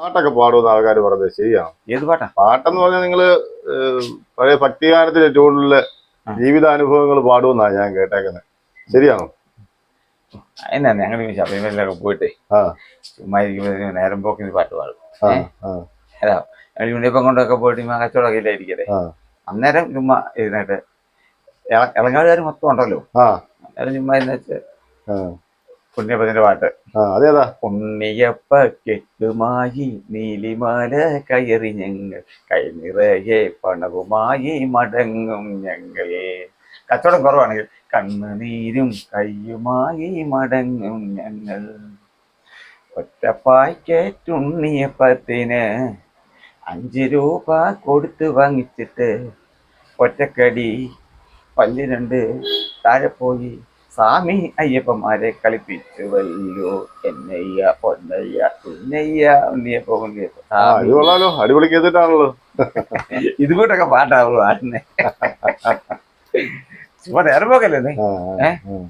പാട്ടൊക്കെ പാടുമെന്ന് ആൾക്കാർ പറഞ്ഞത് ശരിയാണ്? ഏത് പാട്ടാ? പാട്ടെന്ന് പറഞ്ഞാൽ നിങ്ങൾ പഴയ ഭക്തിഗാനത്തിന്റെ ചൂടുള്ള. ജീവിതാനുഭവങ്ങൾ പാടുമെന്നാണ് ഞാൻ കേട്ടേക്കുന്നത് ശരിയാണോ? എന്നാ ഞങ്ങൾ ശബരിമലയിലൊക്കെ പോയിട്ടേ ചുമ്മാ ഇരിക്കുമ്പോൾ നേരം പോക്കിന് പാട്ട് പാടും. ഉണ്ണിയപ്പം കൊണ്ടൊക്കെ പോയിട്ട് ഇമ്മ കച്ചവടമൊക്കെ ഇല്ലായിരിക്കല്ലേ ആ. അന്നേരം ചുമ്മാ ഇരുന്നിട്ട് ഇള- ഇളങ്ങാടുകാർ മൊത്തം ഉണ്ടല്ലോ. അന്നേരം ചുമ്മാ ഇരുന്നിട്ട് ആ ഉണ്ണിയപ്പത്തിന്റെ പാട്ട് അതേതാ? ഉണ്ണിയപ്പ കെട്ടുമായി നീലിമാല കയറി ഞങ്ങൾ കൈനിറയെ പണവുമായി മടങ്ങും ഞങ്ങൾ. കച്ചവടം കുറവാണെങ്കിൽ കണ്ണുനീരും കയ്യുമായി മടങ്ങും ഞങ്ങൾ. ഒറ്റപ്പായ്ക്കേറ്റുണ്ണിയപ്പത്തിന് അഞ്ച് രൂപ കൊടുത്ത് വാങ്ങിച്ചിട്ട് ഒറ്റക്കടി പല്ലിരണ്ട് താഴെ പോയി സ്വാമി അയ്യപ്പന്മാരെ കളിപ്പിച്ചു. വല്ലോ എന്നയ്യ പൊന്നയ്യ ഉന്നയ്യ ഉണ്ണിയപ്പോ ഉണ്ണിയപ്പ. അടിപൊളി കേട്ടിട്ടാണല്ലോ. ഇതുകൂട്ടൊക്കെ പാട്ടാവുള്ളൂ ആടിനെ ചുമ്മാ നേരം പോകല്ലേ ആ, ആ, ഏ? ആ.